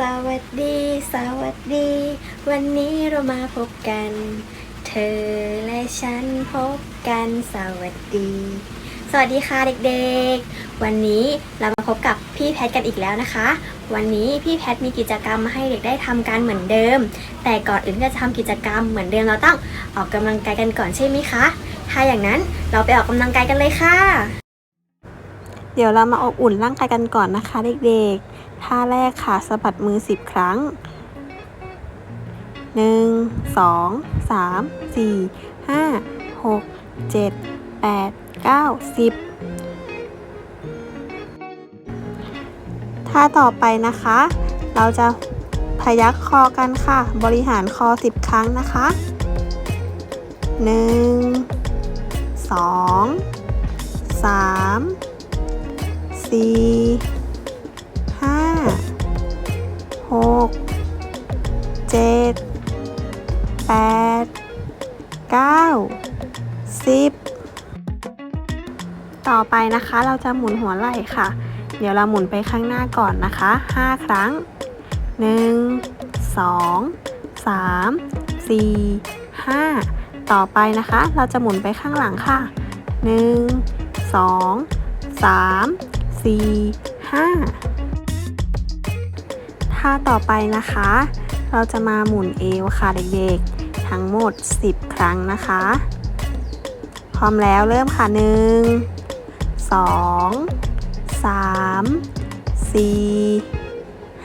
สวัสดี สวัสดี วันนี้เรามาพบกัน เธอและฉันพบกันสวัสดี สวัสดีค่ะเด็กๆ วันนี้เรามาพบกับพี่แพทกันอีกแล้วนะคะ วันนี้พี่แพทมีกิจกรรมมาให้เด็กได้ทำกันเหมือนเดิม แต่ก่อนอื่นที่จะทำกิจกรรมเหมือนเดิมเราต้องออกกำลังกายกันก่อนใช่ไหมคะ ถ้าอย่างนั้นเราไปออกกำลังกายกันเลยค่ะ เดี๋ยวเรามาอบอุ่นร่างกายกันก่อนนะคะเด็กๆ ท่าแรกค่ะสะบัดมือ 10 ครั้ง 1 2 3 4 5 6 7 8 9 10 ท่าต่อไปนะคะ เราจะพยักคอกันค่ะ บริหารคอ 10 ครั้งนะคะ 1 2 3สี่ห้า หกเจ็ดแปดเก้าสิบต่อไปนะคะเราจะหมุนหัวไหล่ค่ะ เดี๋ยวเราหมุนไปข้างหน้าก่อนนะคะห้าครั้งหนึ่งสองสามสี่ห้าต่อไปนะคะ เราจะหมุนไปข้างหลังค่ะหนึ่งสองสามสี่ห้า ท่าต่อไปนะคะ เราจะมาหมุนเอวค่ะเด็กๆ ทั้งหมด 10 ครั้งนะคะ พร้อมแล้วเริ่มค่ะ 1 2 3 4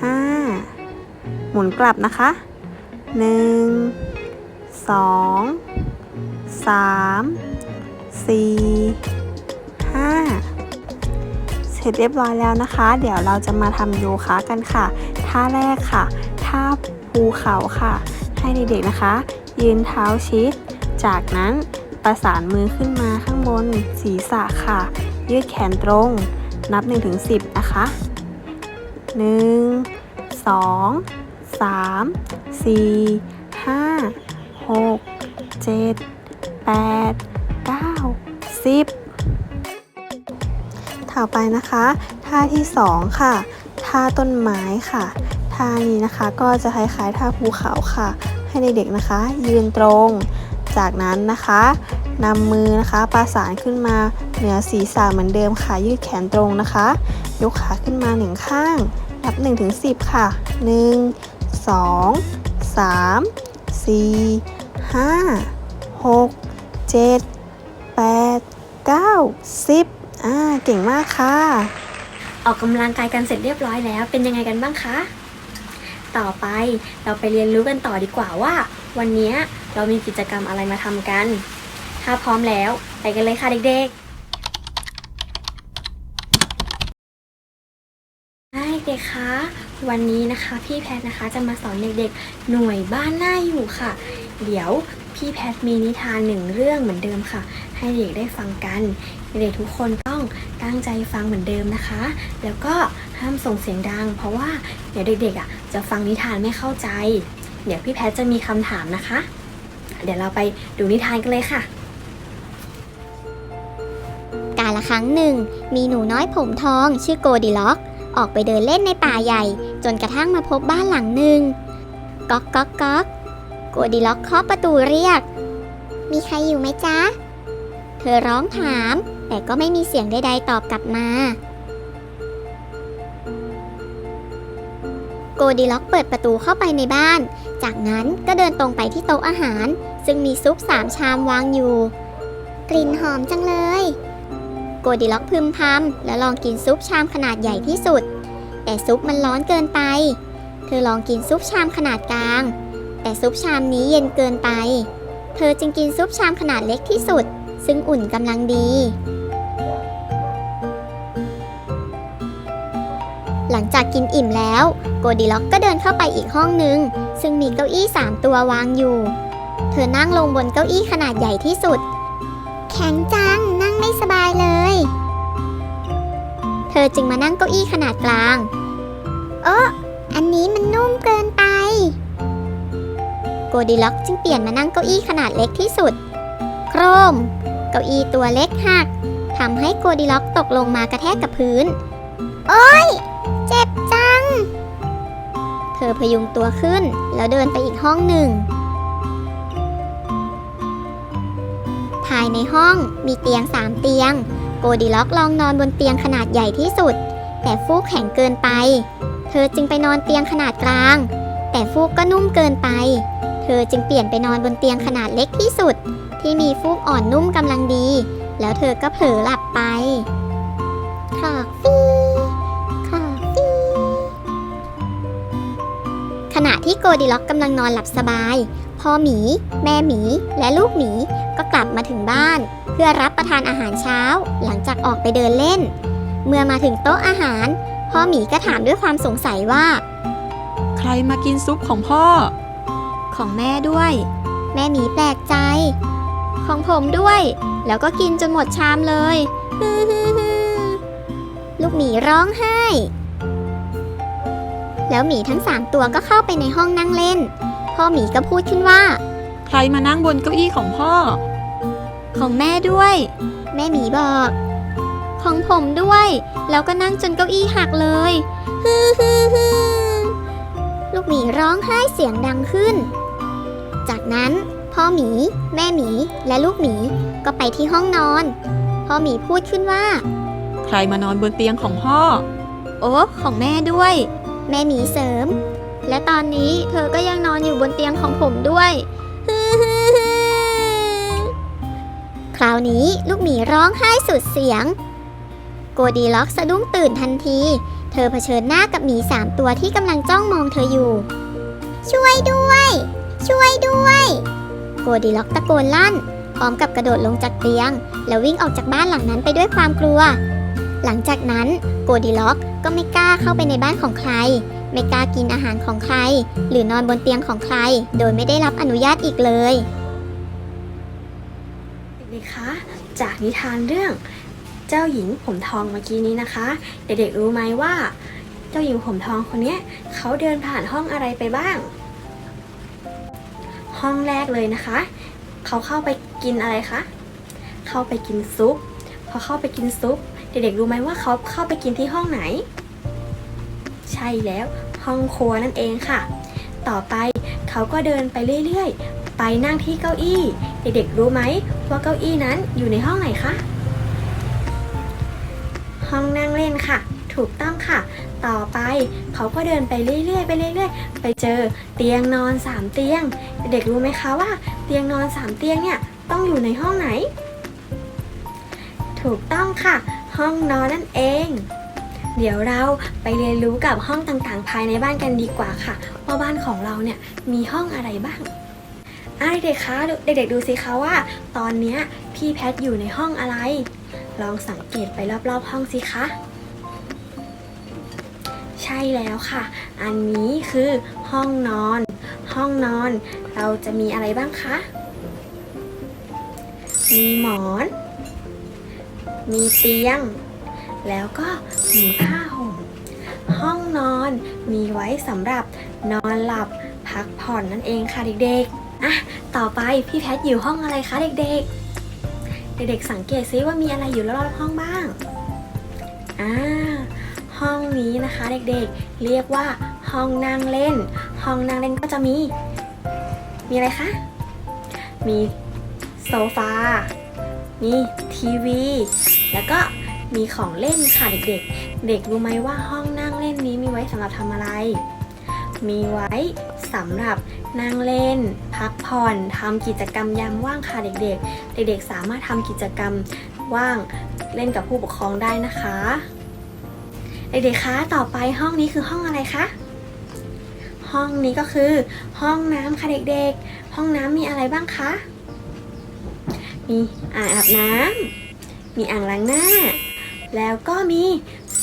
5 หมุนกลับนะคะ 1 2 3 4 5 เสร็จเรียบร้อยแล้วนะคะ เดี๋ยวเราจะมาทำโยคะกันค่ะ ท่าแรกค่ะ ท่าภูเขาค่ะ ให้เด็กๆนะคะ ยืนเท้าชิด จากนั้นประสานมือขึ้นมาข้างบนศีรษะค่ะ ยืดแขนตรง นับ 1-10 นะคะ 1 2 3 4 5 6 7 8 9 10 ต่อไปนะคะ ท่าที่ 2 ค่ะ ท่าต้นไม้ค่ะ ท่านี้นะคะก็จะคล้ายๆท่าภูเขาค่ะ ให้เด็กๆนะคะ ยืนตรง จากนั้นนะคะนำมือนะคะประสานขึ้นมาเหนือศีรษะเหมือนเดิมค่ะ ยืดแขนตรงนะคะ ยกขาขึ้นมาหนึ่งข้าง นับ1ถึง10 ค่ะ 1 2 3 4 5 6 7 8 9 10อ่า เก่งมากค่ะ ออกกำลังกายกันเสร็จเรียบร้อยแล้ว เป็นยังไงกันบ้างคะ ต่อไปเราไปเรียนรู้กันต่อดีกว่าว่า วันนี้เรามีกิจกรรมอะไรมาทำกัน ถ้าพร้อมแล้ว ไปกันเลยค่ะเด็กๆให้เด็กคะวันนี้นะคะพี่แพทย์นะคะจะมาสอนเด็กๆหน่วยบ้านหน้าอยู่ค่ะ เดี๋ยวพี่แพทย์มีนิทานหนึ่งเรื่องเหมือนเดิมค่ะ ให้เด็กได้ฟังกัน เด็กทุกคนต้อง ตั้งใจฟังเหมือนเดิมนะคะ แล้วก็ห้ามส่งเสียงดัง เพราะว่าเดี๋ยวเด็กๆอะจะฟังนิทานไม่เข้าใจ เดี๋ยวพี่แพทจะมีคำถามนะคะ เดี๋ยวเราไปดูนิทานกันเลยค่ะ กาละครั้งหนึ่ง มีหนูน้อยผมทอง ชื่อโกดิล็อก ออกไปเดินเล่นในป่าใหญ่ จนกระทั่งมาพบบ้านหลังหนึ่งก๊อกก๊อกก๊อกโกดิล็อกเคาะประตูเรียก มีใครอยู่ไหมจ๊ะ เธอร้องถาม แต่ก็ไม่มีเสียงใดๆตอบกลับมา โกดิล็อกเปิดประตูเข้าไปในบ้าน จากนั้นก็เดินตรงไปที่โต๊ะอาหาร ซึ่งมีซุปสามชามวางอยู่ กลิ่นหอมจังเลย โกดิล็อกพึมพำแล้วลองกินซุปชามขนาดใหญ่ที่สุด แต่ซุปมันร้อนเกินไป เธอลองกินซุปชามขนาดกลาง แต่ซุปชามนี้เย็นเกินไป เธอจึงกินซุปชามขนาดเล็กที่สุดซึ่งอุ่นกำลังดี หลังจากกินอิ่มแล้ว โกดิล็อกก็เดินเข้าไปอีกห้องนึง ซึ่งมีเก้าอี้สามตัววางอยู่ เธอนั่งลงบนเก้าอี้ขนาดใหญ่ที่สุด แข็งจัง นั่งไม่สบายเลย เธอจึงมานั่งเก้าอี้ขนาดกลาง เอออันนี้มันนุ่มเกินไป โกดิล็อกจึงเปลี่ยนมานั่งเก้าอี้ขนาดเล็กที่สุด โครม เก้าอี้ตัวเล็กหักทำให้โกดิล็อกตกลงมากระแทกกับพื้น โอ้ย เจ็บจัง เธอพยุงตัวขึ้นแล้วเดินไปอีกห้องหนึ่ง ภายในห้องมีเตียงสามเตียง โกดิล็อกลองนอนบนเตียงขนาดใหญ่ที่สุด แต่ฟูกแข็งเกินไป เธอจึงไปนอนเตียงขนาดกลาง แต่ฟูกก็นุ่มเกินไป เธอจึงเปลี่ยนไปนอนบนเตียงขนาดเล็กที่สุด ที่มีฟูกอ่อนนุ่มกำลังดี แล้วเธอก็เผลอหลับไปคลอกฟี ณะที่โกดิล็อกกำลังนอนหลับสบาย พ่อหมี แม่หมี และลูกหมีก็กลับมาถึงบ้าน เพื่อรับประทานอาหารเช้า หลังจากออกไปเดินเล่น เมื่อมาถึงโต๊ะอาหาร พ่อหมีก็ถามด้วยความสงสัยว่า ใครมากินซุปของพ่อ ของแม่ด้วย แม่หมีแปลกใจ ของผมด้วย แล้วก็กินจนหมดชามเลย ลูกหมีร้องไห้ แล้วหมีทั้งสามตัวก็เข้าไปในห้องนั่งเล่น พ่อหมีก็พูดขึ้นว่า ใครมานั่งบนเก้าอี้ของพ่อ ของแม่ด้วย แม่หมีบอก ของผมด้วย แล้วก็นั่งจนเก้าอี้หักเลยลูกหมีร้องไห้เสียงดังขึ้น จากนั้นพ่อหมี แม่หมีและลูกหมีก็ไปที่ห้องนอน พ่อหมีพูดขึ้นว่า ใครมานอนบนเตียงของพ่อ โอ้ของแม่ด้วย แม่หมีเสริม และตอนนี้เธอก็ยังนอนอยู่บนเตียงของผมด้วยคราวนี้ลูกหมีร้องไห้สุดเสียง โกดีล็อกสะดุ้งตื่นทันที เธอเผชิญหน้ากับหมีสามตัวที่กำลังจ้องมองเธออยู่ ช่วยด้วย ช่วยด้วย โกดีล็อกตะโกนลั่น พร้อมกับกระโดดลงจากเตียง แล้ววิ่งออกจากบ้านหลังนั้นไปด้วยความกลัว หลังจากนั้นโกดีล็อกก็ไม่กล้าเข้าไปในบ้านของใคร ไม่กล้ากินอาหารของใคร หรือนอนบนเตียงของใคร โดยไม่ได้รับอนุญาตอีกเลยเด็กๆคะจากนิทานเรื่อง เจ้าหญิงผมทองเมื่อกี้นี้นะคะ เด็กๆรู้ไหมว่า เจ้าหญิงผมทองคนนี้เขาเดินผ่านห้องอะไรไปบ้าง ห้องแรกเลยนะคะ เขาเข้าไปกินอะไรคะ เข้าไปกินซุปพอเข้าไปกินซุป เด็กๆรู้ไหมว่าเขาเข้าไปกินที่ห้องไหน ใช่แล้วห้องครัวนั่นเองค่ะ ต่อไปเขาก็เดินไปเรื่อยๆ ไปนั่งที่เก้าอี้ เด็กๆรู้ไหมว่าเก้าอี้นั้นอยู่ในห้องไหนคะห้องนั่งเล่นค่ะ ถูกต้องค่ะ ต่อไปเขาก็เดินไปเรื่อยๆไปเรื่อยๆ ไปเจอเตียงนอนสามเตียง เด็กๆรู้ไหมคะว่า เตียงนอนสามเตียงเนี่ยต้องอยู่ในห้องไหน ถูกต้องค่ะ ห้องนอนนั่นเอง เดี๋ยวเราไปเรียนรู้กับห้องต่างๆ ภายในบ้านกันดีกว่าค่ะ ว่าบ้านของเราเนี่ยมีห้องอะไรบ้างอะเด็กๆคะเด็กๆดูสิคะว่า ตอนนี้พี่แพทอยู่ในห้องอะไร ลองสังเกตไปรอบๆห้องสิคะ ใช่แล้วค่ะ อันนี้คือห้องนอน ห้องนอนเราจะมีอะไรบ้างคะ มีหมอน มีเตียง แล้วก็มีผ้าห่ม ห้องนอนมีไว้สำหรับนอนหลับพักผ่อนนั่นเองค่ะเด็กๆอะต่อไปพี่แพทอยู่ห้องอะไรคะเด็กๆ เด็กๆสังเกตซิว่ามีอะไรอยู่รอบๆห้องบ้างอ่าห้องนี้นะคะเด็กๆ เรียกว่าห้องนั่งเล่น ห้องนั่งเล่นก็จะมี มีอะไรคะ มีโซฟา มี ทีวี แล้วก็มีของเล่นค่ะเด็กๆ เด็กรู้ไหมว่าห้องนั่งเล่นนี้มีไว้สำหรับทำอะไร มีไว้สำหรับนั่งเล่น พักผ่อนทำกิจกรรมยามว่างค่ะเด็กๆ เด็กๆ สามารถทำกิจกรรมว่างเล่นกับผู้ปกครองได้นะคะ เด็กๆ คะ ต่อไปห้องนี้คือห้องอะไรคะ ห้องนี้ก็คือ ห้องน้ำค่ะเด็กๆ ห้องน้ำมีอะไรบ้างคะ มีอ่างอาบน้ำ มีอ่างล้างหน้า แล้วก็มี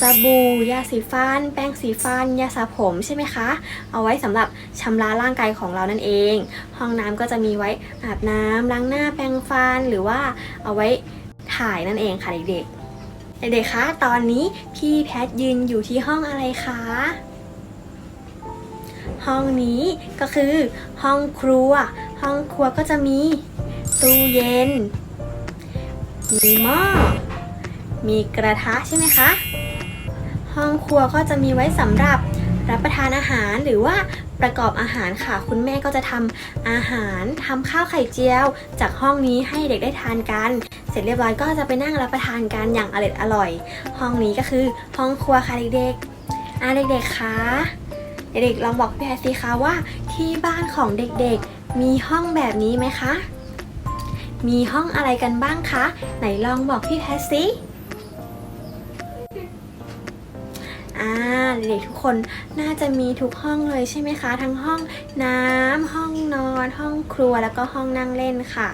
สบู่ ยาสีฟัน แปรงสีฟัน ยาสระผมใช่ไหมคะ เอาไว้สำหรับชำระร่างกายของเรานั่นเอง ห้องน้ำก็จะมีไว้อาบน้ำล้างหน้าแปรงฟัน หรือว่าเอาไว้ถ่ายนั่นเองค่ะเด็กๆ เด็กๆ คะ ตอนนี้พี่แพทยืนอยู่ที่ห้องอะไรคะ ห้องนี้ก็คือห้องครัว ห้องครัวก็จะมี ตู้เย็น มีหม้อ มีกระทะใช่ไหมคะ ห้องครัวก็จะมีไว้สำหรับรับประทานอาหารหรือว่าประกอบอาหารค่ะ คุณแม่ก็จะทำอาหารทำข้าวไข่เจียว จากห้องนี้ให้เด็กได้ทานกัน เสร็จเรียบร้อยก็จะไปนั่งรับประทานกันอย่างอร่อยอร่อย ห้องนี้ก็คือห้องครัวค่ะเด็กๆอะเด็กๆคะเด็กๆลองบอกพี่แพทสิคะว่าที่บ้านของเด็กๆ มีห้องแบบนี้ไหมคะ มีห้องอะไรกันบ้างคะ ไหนลองบอกพี่แพทสิอ่าเด็กทุกคนน่าจะมีทุกห้องเลยใช่ไหมคะ ทั้งห้องน้ำห้องนอน ห้องครัวแล้วก็ห้องนั่งเล่นค่ะ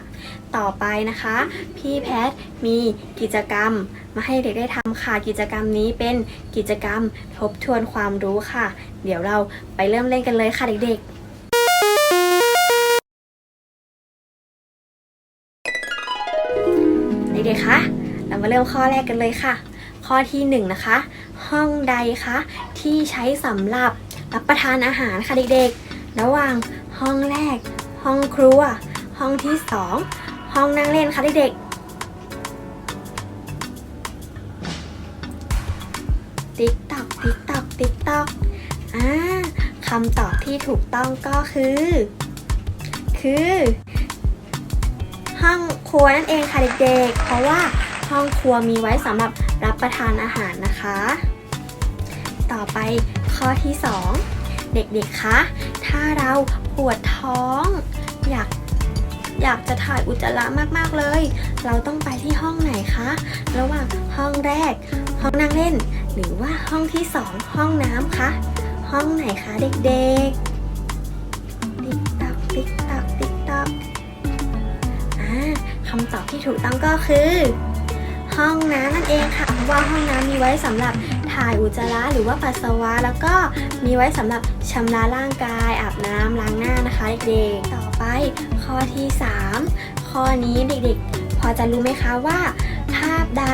ต่อไปนะคะ พี่แพทมีกิจกรรมมาให้เด็กได้ทำค่ะ กิจกรรมนี้เป็นกิจกรรมทบทวนความรู้ค่ะ เดี๋ยวเราไปเริ่มเล่นกันเลยค่ะเด็กๆ มาเริ่มข้อแรกกันเลยค่ะ ข้อที่หนึ่งนะคะ ห้องใดคะที่ใช้สำหรับรับประทานอาหารค่ะเด็กๆ ระหว่างห้องแรก ห้องครัว ห้องที่สองห้องนั่งเล่นค่ะเด็กๆ ติ๊กตอกติ๊กตอกติ๊กตอกอ่าคำตอบที่ถูกต้องก็คือ คือ ห้องครัวนั่นเองค่ะเด็กๆ เพราะว่า ห้องครัวมีไว้สำหรับรับประทานอาหารนะคะ ต่อไปข้อที่ 2 เด็กๆคะถ้าเราปวดท้อง อยากอยากจะถ่ายอุจจาระมากๆเลย เราต้องไปที่ห้องไหนคะ ระหว่างห้องแรก ห้องนั่งเล่น หรือว่าห้องที่ 2 ห้องน้ำคะห้องไหนคะเด็กๆติ๊กตักติ๊กตักติ๊กตักอ่าคำตอบที่ถูกต้องก็คือ ห้องน้ำนั่นเองค่ะ เพราะว่าห้องน้ำมีไว้สำหรับถ่ายอุจจาระหรือว่าปัสสาวะ แล้วก็มีไว้สำหรับชำระร่างกายอาบน้ำล้างหน้านะคะเด็กๆ ต่อไปข้อที่ 3 ข้อนี้เด็กๆ พอจะรู้ไหมคะว่า ภาพใด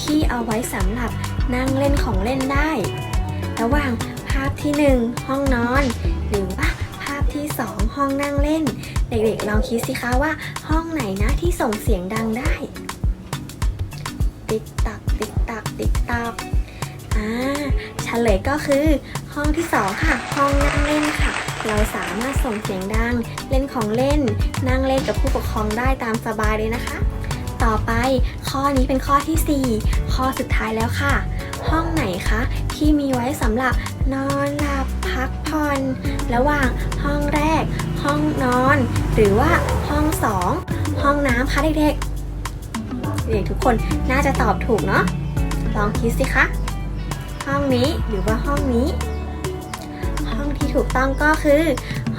ที่เอาไว้สำหรับนั่งเล่นของเล่นได้ ระหว่างภาพที่ 1 ห้องนอน หรือว่าภาพที่ 2 ห้องนั่งเล่น เด็กๆลองคิดสิคะว่าห้องไหนนะที่ส่งเสียงดังได้ ติ๊กตักติ๊กตักติ๊กตักอ่าเฉลยก็คือห้องที่สองค่ะ ห้องนั่งเล่นค่ะ เราสามารถส่งเสียงดัง เล่นของเล่น นั่งเล่นกับผู้ปกครองได้ตามสบายเลยนะคะ ต่อไปข้อนี้เป็นข้อที่ 4 ข้อสุดท้ายแล้วค่ะ ห้องไหนคะที่มีไว้สำหรับนอนหลับพักผ่อนระหว่างห้องแรก ห้องนอน หรือว่าห้องสองห้องน้ำคะเด็กๆ ด็กทุกคนน่าจะตอบถูกเนาะลองคิดสิคะห้องนี้หรือว่าห้องนี้ ห้องที่ถูกต้องก็คือ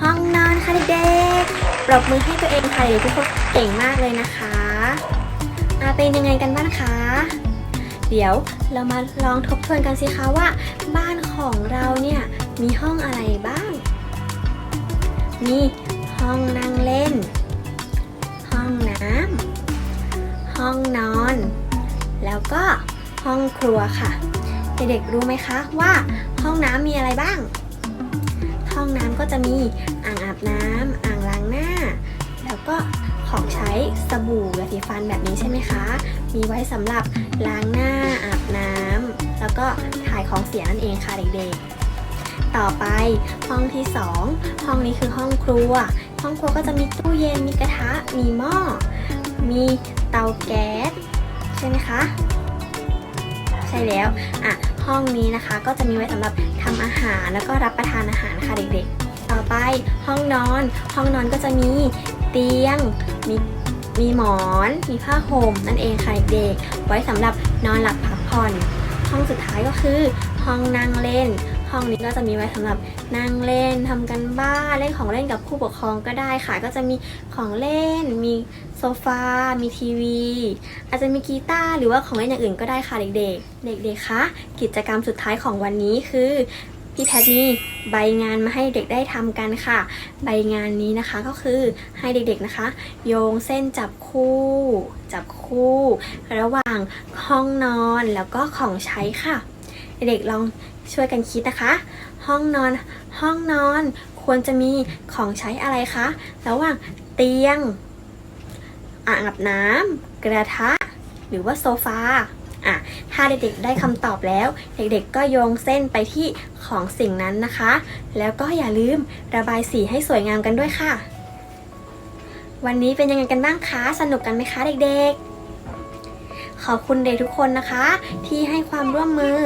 ห้องนอนค่ะเด็กๆปรบมือให้ตัวเองค่ะเด็กทุกคนเก่งมากเลยนะคะอาเป็นยังไงกันบ้างคะเดี๋ยวเรามาลองทบทวนกันสิคะว่า บ้านของเราเนี่ยมีห้องอะไรบ้าง มีห้องนั่งเล่น ห้องน้ำ ห้องนอน แล้วก็ห้องครัวค่ะ เด็กๆรู้ไหมคะว่าห้องน้ำมีอะไรบ้าง ห้องน้ำก็จะมีอ่างอาบน้ำอ่างล้างหน้า แล้วก็ของใช้สบู่ยาสีฟันแบบนี้ใช่ไหมคะ มีไว้สำหรับล้างหน้าอาบน้ำแล้วก็ถ่ายของเสียนั่นเองค่ะเด็กๆต่อไปห้องที่สองห้องนี้คือห้องครัว ห้องครัวก็จะมีตู้เย็นมีกระทะมีหม้อมี เตาแก๊สใช่ไหมคะ ใช่แล้ว อะ ห้องนี้นะคะก็จะมีไว้สำหรับทำอาหารแล้วก็รับประทานอาหารค่ะเด็กๆ ต่อไปห้องนอน ห้องนอนก็จะมีเตียง มีมีหมอน มีผ้าห่มนั่นเองค่ะเด็กๆไว้สำหรับนอนหลับพักผ่อน ห้องสุดท้ายก็คือ ห้องนั่งเล่น ห้องนี้ก็จะมีไว้สำหรับนั่งเล่นทำกันบ้านเล่นของเล่นกับผู้ปกครองก็ได้ค่ะ ก็จะมีของเล่น มีโซฟา มีทีวี อาจจะมีกีตาร์หรือว่าของเล่นอย่างอื่นก็ได้ค่ะเด็กๆ เด็กๆคะกิจกรรมสุดท้ายของวันนี้คือพี่แพทมีใบงานมาให้เด็กได้ทำกันค่ะ ใบงานนี้นะคะก็คือให้เด็กๆนะคะ โยงเส้นจับคู่ จับคู่ ระหว่างห้องนอนแล้วก็ของใช้ค่ะ เด็กๆลองช่วยกันคิดนะคะ ห้องนอน ห้องนอนควรจะมีของใช้อะไรคะ ระหว่างเตียง อ่างอาบน้ำกระทะ หรือว่าโซฟาอะถ้าเด็กๆได้คำตอบแล้ว เด็กๆก็โยงเส้นไปที่ของสิ่งนั้นนะคะ แล้วก็อย่าลืมระบายสีให้สวยงามกันด้วยค่ะ วันนี้เป็นยังไงกันบ้างคะ สนุกกันไหมคะเด็กๆ ขอบคุณเด็กทุกคนนะคะ ที่ให้ความร่วมมือ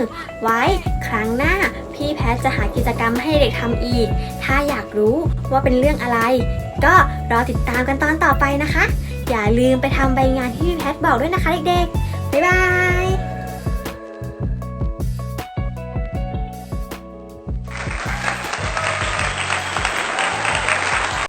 ไว้ครั้งหน้า พี่แพทจะหากิจกรรมให้เด็กทำอีก ถ้าอยากรู้ว่าเป็นเรื่องอะไร ก็รอติดตามกันตอนต่อไปนะคะ อย่าลืมไปทำใบงานที่พี่แพทบอกด้วยนะคะเด็กๆบ๊ายบาย